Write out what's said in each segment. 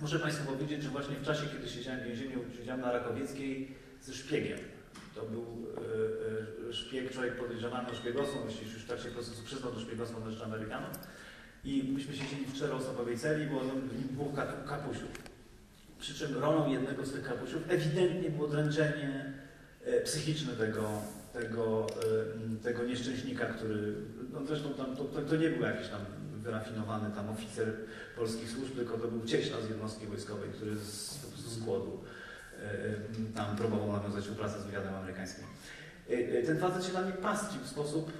Muszę Państwu powiedzieć, że właśnie w czasie, kiedy siedziałem w więzieniu, siedziałem na Rakowieckiej ze szpiegiem. To był e, e, szpieg, człowiek podejrzewany o szpiegostwo, właściwie już w trakcie procesu przyznał do szpiegostwa na rzecz Amerykanów. I myśmy siedzieli w czteroosobowej celi, było dwóch kap- kapusiów. Przy czym rolą jednego z tych kapusiów ewidentnie było dręczenie e, psychiczne tego, tego, tego nieszczęśnika, który, no zresztą tam, to, to nie był jakiś tam wyrafinowany tam oficer polskich służb, tylko to był cieśla z jednostki wojskowej, który z, po z głodu e, tam próbował nawiązać współpracę z wywiadem amerykańskim. E, e, Ten facet się na mnie pastwił w sposób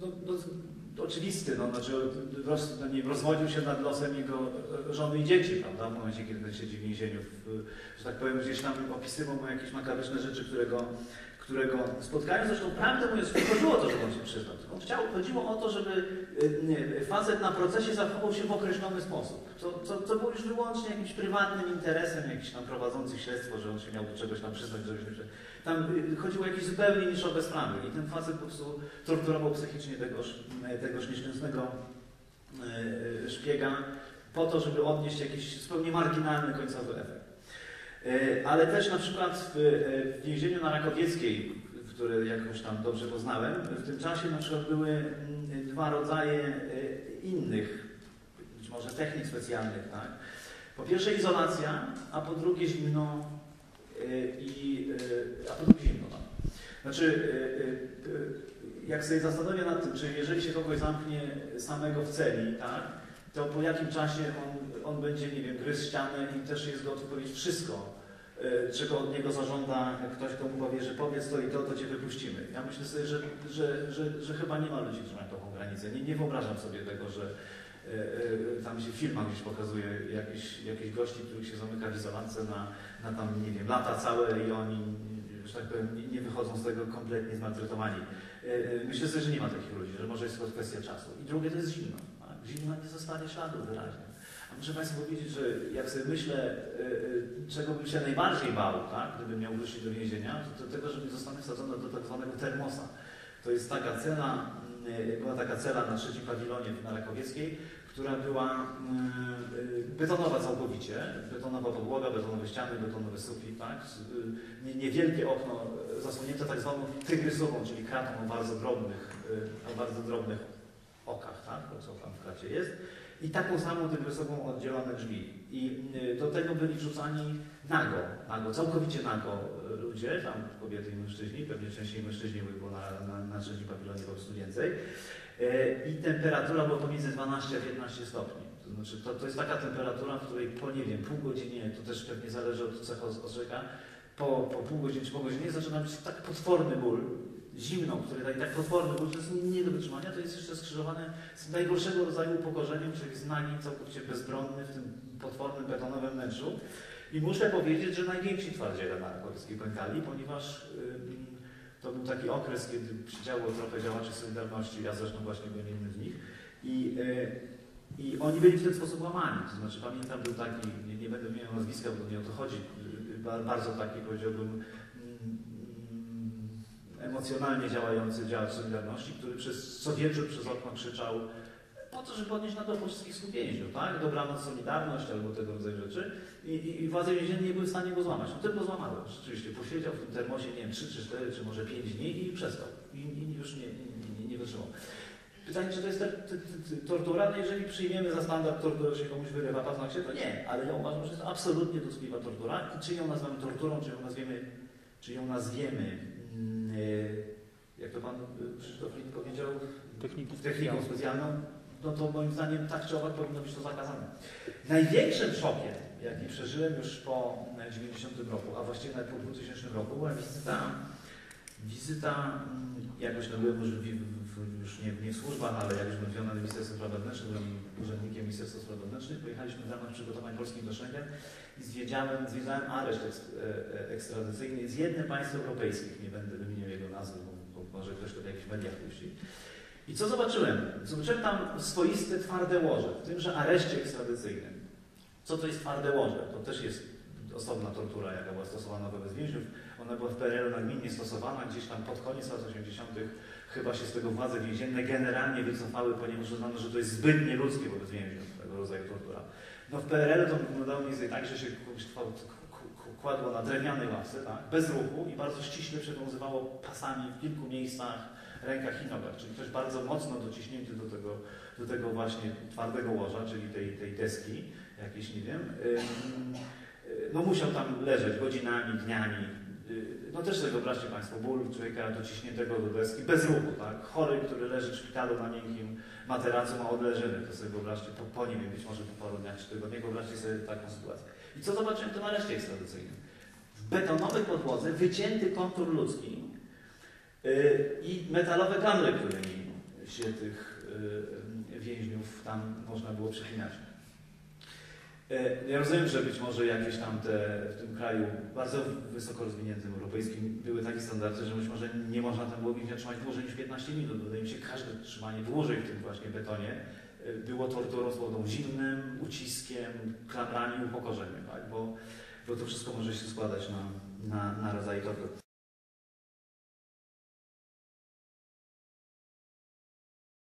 no, no, oczywisty, no, znaczy roz, no, nie, rozwodził się nad losem jego żony i dzieci, prawda, w momencie, kiedy siedzi w więzieniu, w, że tak powiem, gdzieś tam opisywał mu jakieś makabryczne rzeczy, którego, którego spotkają. Zresztą prawdę mówiąc, nie chodziło o to, żeby on się przyznał. On chciał, chodziło o to, żeby e, nie, facet na procesie zachował się w określony sposób, co, co, co było już wyłącznie jakimś prywatnym interesem, jakiś tam śledztwo, że on się miał do czegoś tam przyznać, żebyśmy się tam y, chodziło o jakieś zupełnie niszowe sprawy i ten facet po prostu torturował psychicznie tegoż, tegoż nieszczęsnego szpiega po to, żeby odnieść jakiś zupełnie marginalny końcowy efekt. E, Ale też na przykład w, e, więzieniu na Rakowieckiej, które jakoś tam dobrze poznałem, w tym czasie na przykład były mm, dwa rodzaje e, innych, być może technik specjalnych, tak? Po pierwsze izolacja, a po drugie zimno i a po drugie zimno. Tak? Znaczy, jak sobie zastanowię nad tym, czy jeżeli się kogoś zamknie samego w celi, tak, to po jakim czasie on, on będzie, nie wiem, gryzł ścianę i też jest gotów powiedzieć wszystko, e, czego od niego zażąda ktoś, kto mu powie, że powiedz to i to, to cię wypuścimy. Ja myślę sobie, że, że, że, że chyba nie ma ludzi, którzy mają taką granicę. Nie, nie wyobrażam sobie tego, że e, e, tam się w gdzieś pokazuje jakiś, jakichś gości, których się zamyka w izolance na, na tam, nie wiem, lata całe i oni, że tak powiem, nie, wychodzą z tego kompletnie zmaltretowani. Myślę sobie, że nie ma takich ludzi, że może jest to kwestia czasu. I drugie to jest zimno. Zimno nie zostanie śladu wyraźnie. A muszę Państwu powiedzieć, że jak sobie myślę, e, e, czego bym się najbardziej bał, tak, gdybym miał wrócić do więzienia, to, to tego, że nie zostanę wsadzony do tak zwanego termosa. To jest taka cela, mm, była taka cela na trzecim pawilonie na Rakowieckiej, która była betonowa całkowicie, betonowa podłoga, betonowe ściany, betonowy sufit, tak? Niewielkie okno zasłonięte tak zwaną tygrysową, czyli kratą o bardzo drobnych, o bardzo drobnych okach, tak? To co tam w kracie jest. I taką samą tygrysową oddzielone drzwi. I y, do tego byli wrzucani nago, nago, całkowicie nago y, ludzie, tam kobiety i mężczyźni, pewnie częściej mężczyźni, bo na, na, na trzecim pawilonie po prostu więcej. E, i temperatura była pomiędzy 12 a 15 stopni. To znaczy, to, to jest taka temperatura, w której po, nie wiem, pół godziny, to też pewnie zależy od cecha orzeka, po, po pół godziny czy po godzinie zaczyna być tak potworny ból, zimno, który daje tak potworny ból, że jest nie, do wytrzymania, to jest jeszcze skrzyżowane z najgorszego rodzaju upokorzeniem, czyli z nagi, całkowicie bezbronny w tym potwornym betonowym wnętrzu. I muszę powiedzieć, że najwięksi twardziele narkotyczni pękali, ponieważ to był taki okres, kiedy przydziało trochę działaczy Solidarności, ja zresztą właśnie byłem jednym z nich. I, e, I oni byli w ten sposób łamani. To znaczy pamiętam, był taki, nie, nie będę miał nazwiska, bo nie o to chodzi, y, ba- bardzo taki powiedziałbym emocjonalnie działający działacz Solidarności, który przez co wieczór przez okno krzyczał po to, żeby podnieść na to wszystkich współwięźniów, tak? Dobranoc Solidarność albo tego rodzaju rzeczy. I, i, i władze więzienne nie były w stanie go złamać. No tylko złamały. Rzeczywiście posiedział w tym termosie, nie wiem, 3 czy 4, czy może 5 dni i przestał. I, i już nie, nie, nie, nie wytrzymał. Pytanie, czy to jest tortura? No jeżeli przyjmiemy za standard tortury, że się komuś wyrywa paznokcie, to nie. Ale ja uważam, że jest to absolutnie dotkliwa tortura. I czy ją nazwiemy torturą, czy ją nazwiemy, czy ją nazwiemy? Mm, e, jak to pan e, Krzysztof Lin powiedział, techniką specjalną, no to moim zdaniem tak czy owak powinno być to zakazane. Największym szokiem, jaki przeżyłem już po 90 roku, a właściwie nawet po 2000 roku, była wizyta, wizyta mm, jakoś no byłem w, już nie, nie w służbach, ale jak już byłem związany z Ministerstwem Spraw Wewnętrznych, byłem urzędnikiem Ministerstwa Spraw Wewnętrznych, pojechaliśmy w ramach przygotowań polskich do Schengen i zwiedziałem, zwiedzałem areszt e, e, ekstradycyjny z jednym państw europejskich, nie będę wymieniał jego nazwy, bo, bo może ktoś to w jakichś mediach puści. I co zobaczyłem? Zobaczyłem tam swoiste twarde łoże, w tymże areszcie ekstradycyjnym. Co to jest twarde łoże? To też jest osobna tortura, jaka była stosowana wobec więźniów. Ona była w PRL nagminnie stosowana, gdzieś tam pod koniec lat 80. chyba się z tego władze więzienne generalnie wycofały, ponieważ uznano, że to jest zbyt nieludzkie wobec więźniów. Tego rodzaju tortura. No w PRL to wyglądało mniej więcej tak, że się kładło na drewnianej ławce, tak, bez ruchu i bardzo ściśle przywiązywało pasami w kilku miejscach, rękach i nogach. Czyli ktoś bardzo mocno dociśnięty do tego, do tego właśnie twardego łoża, czyli tej, tej deski, jakiejś, nie wiem, no musiał tam leżeć godzinami, dniami. Y, No też sobie wyobraźcie Państwo, ból człowieka dociśniętego do deski, bez ruchu, tak? Chory, który leży w szpitalu na miękkim materacu, ma odleżyny, to sobie wyobraźcie, po, po wiem, być może po paru dniach czy tygodniach, wyobraźcie sobie taką sytuację. I co zobaczyłem to na areszcie ekstradycyjnym? W betonowej podłodze wycięty kontur ludzki yy, i metalowe klamry, którymi się tych yy, więźniów tam można było przepinać. E, Ja rozumiem, że być może jakieś tam te w tym kraju bardzo wysoko rozwiniętym europejskim były takie standardy, że być może nie można tam było więźnia trzymać dłużej niż 15 minut. Wydaje mi się, każde trzymanie dłużej w tym właśnie betonie e, było torturą z wodą zimnym, uciskiem, klamrami, upokorzeniem, tak? bo, bo to wszystko może się składać na, na, na rodzaj tortur.